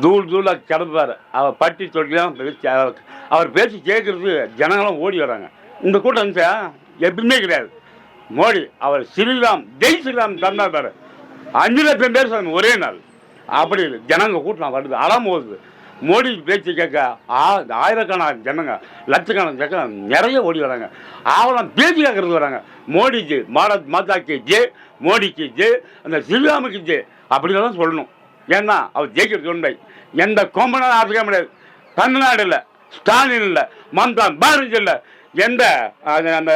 தூள் தூளாக கிடப்பார். அவர் பட்டி தொட்டிலாம் பேசி அவர் அவர் பேசி கேட்குறது ஜனங்களும் ஓடி வராங்க. இந்த கூட்டம் இருந்துச்சா எப்பவுமே கிடையாது. மோடி அவர் ஸ்ரீராம் ஜெய் ஸ்ரீராம் தந்தார் பாரு. அஞ்சு லட்சம் பேர் சொன்னாங்க ஒரே நாள். அப்படி இல்லை. ஜனங்க கூட்டம் வருது அறம் போகுது மோடி பேச்சு கேட்க ஆ- ஆயிரக்கணக்கான ஜனங்க லட்சக்கணக்கான ஜனங்க நிறைய ஓடி வராங்க. அவெல்லாம் பேச்சு கேட்கறது வராங்க. மோடிக்கு பாரத் மாதாக்கு ஜே மோடிக்கு ஜே அந்த ஸ்ரீராமுக்கு ஜே அப்படி தான் சொல்லணும். ஏன்னா அவர் ஜெயிக்கிறது உண்மை. எந்த கொம்பனாலும் ஆற்றுக்க முடியாது. தமிழ்நாடு இல்லை ஸ்டாலின் இல்லை மம்தா பானர்ஜி இல்லை எந்த அந்த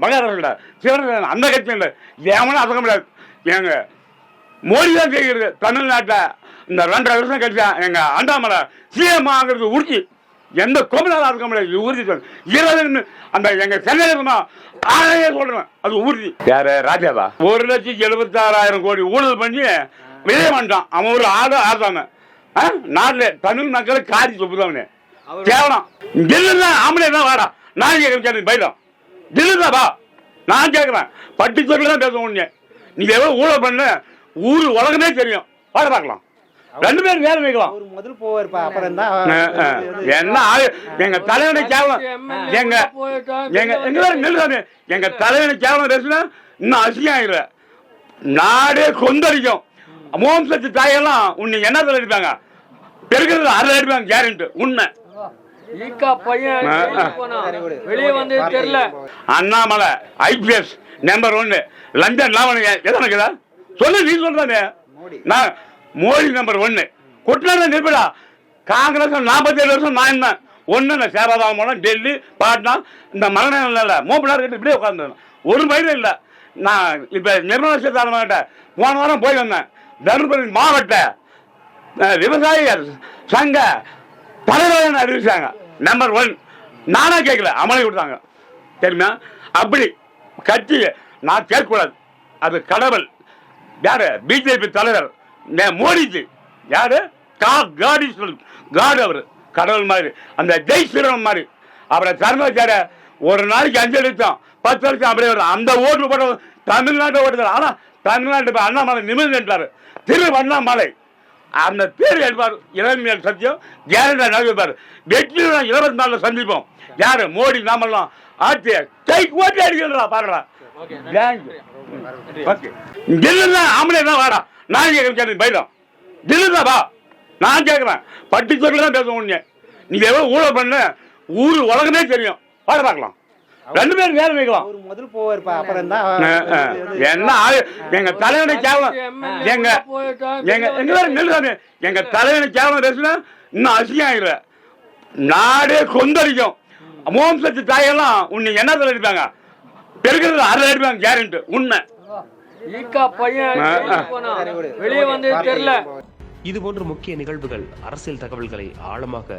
மகாராஷ்டிரா சிவன் அந்த கட்சியும் இல்லை. எவனும் அதுக்க முடியாது. ஏங்க மோடி தான் ஜெயிக்கிறது. தமிழ்நாட்டில் இந்த ரெண்டரை வருஷம் கழிச்சா எங்க அண்ணாமலை சிஎம் ஆகிறது உறுதி. எந்த கொம்பனாலும் அதுக்க முடியாது. உறுதி. இருபது அந்த எங்க சென்னையில் ஆளையே சொல்றேன் அது உறுதி. யாரு? ராஜாவா? ஒரு லட்சத்தி எழுபத்தாறாயிரம் கோடி ஊழல் பண்ணி வெளியே வந்துட்டான் அவன் ஒரு ஆடு ஆடுறாங்க நாட்டில் தமிழ் மக்களை காரி சொப்புதான் கேவலம். தில்லுல ஆம்பளை தான் வாடா. நான் கேட்கறேன் பயிலும் தில்லுல வா. நான் கேட்குறேன். பட்டி சொல்ல தான் பேச உடனே நீ எவ்வளோ ஊழல் பண்ண. ஊர் உலகமே தெரியும். வாட பார்க்கலாம். ரெண்டு பேரும் வேலை வைக்கலாம். முதல் போவார்ப்பா அப்புறம் தான். என்ன எங்க தலைவனை கேவலம். எங்க எங்க எங்க நெல்லுதானே? எங்க தலைவனை கேவலம் பேசுனா இன்னும் அசிங்கம் ஆயிடுற நாடே கொந்தளிக்கும். மோம் சத்து தாயெல்லாம் உன்னை என்ன அடிப்பாங்க? பெருக்கிறது அரை அடிப்பாங்க கேரண்ட் உண்மை. வெளியே வந்து தெரியல. அண்ணாமலை ஐபிஎஸ் நம்பர் ஒன்னு லண்டன் எதனக்குதா சொல்லு நீ சொல்றானே. மோடி. நான் மோடி நம்பர் ஒன்னு கொட்டினா நிற்படா. காங்கிரஸ் நாற்பத்தேழு வருஷம் நான் என்ன ஒன்று இந்த சேவாதாமலம் டெல்லி பாட்னா இந்த மரணம் இல்லை. மூப்பனார் கிட்ட இப்படியே உட்காந்துருந்தேன் ஒரு பயிரும் இல்லை. நான் இப்போ நிர்மலா சீதாராமன் போன வாரம் போய் வந்தேன் தருமபுரி மாவட்ட விவசாயிகள் விவசாய சங்க தலைவர் அறிவிச்சாங்க? நம்பர் ஒன் நானா கேட்கல அமளி கொடுத்தாங்க. தெரியுமா? அப்படி கட்சி நான் கேட்கக்கூடாது. அது கடவுள். யாரு? பிஜேபி தலைவர். மோடிஜி. யாரு? கா. காடி காடு அவர். கடவுள் மாதிரி. அந்த ஜெய் ஸ்ரீராம் மாதிரி. அவரை தர்மச்சார ஒரு நாளைக்கு அஞ்சு லட்சம் பத்து லட்சம் அப்படியே வரும். அந்த ஓட்டு போட தமிழ்நாட்டை ஓட்டுதல் ஆனால் தமிழ்நாட்டு அண்ணாமலை நிமிர்ந்து நின்றாரு. திரு அண்ணாமலை. அந்த பேர் எடுப்பார் இளமையல் சத்தியம் கேரண்டா நகர்ப்பார் வெற்றி இருபத்தி நாலுல சந்திப்போம். யாரு? மோடி நாமெல்லாம் ஆட்சி கை ஓட்டி அடிக்கிறா பாருடா. தில்லுதான் ஆம்பளை தான் வாடா. நான் கேட்கறேன் பயிலும் தில்லுதான் வா. நான் கேட்குறேன். பட்டி தான் பேச உடனே நீ எவ்வளோ ஊழல் பண்ண? ஊர் உலகமே தெரியும். வாட பார்க்கலாம். ரெண்டு பேரும் வேலை வைக்கலாம் அவர் முதல் போவார்ப்பா அப்புறம் தான். என்ன எங்க தலைவனை கேவலம். எங்க எங்க எங்க வேற நெல்லுதானே எங்க தலைவனை கேவலம் பேசுனா இன்னும் அசிங்கம் ஆயிடுற நாடே கொந்தளிக்கும். மோம் சத்து தாயெல்லாம் உன்னை என்ன தலை அடிப்பாங்க? பெருக்கிறது அரை அடிப்பாங்க கேரண்ட் உண்மை. வெளியே வந்து தெரியல. இதுபோன்ற முக்கிய நிகழ்வுகள் அரசியல் தகவல்களை ஆழமாக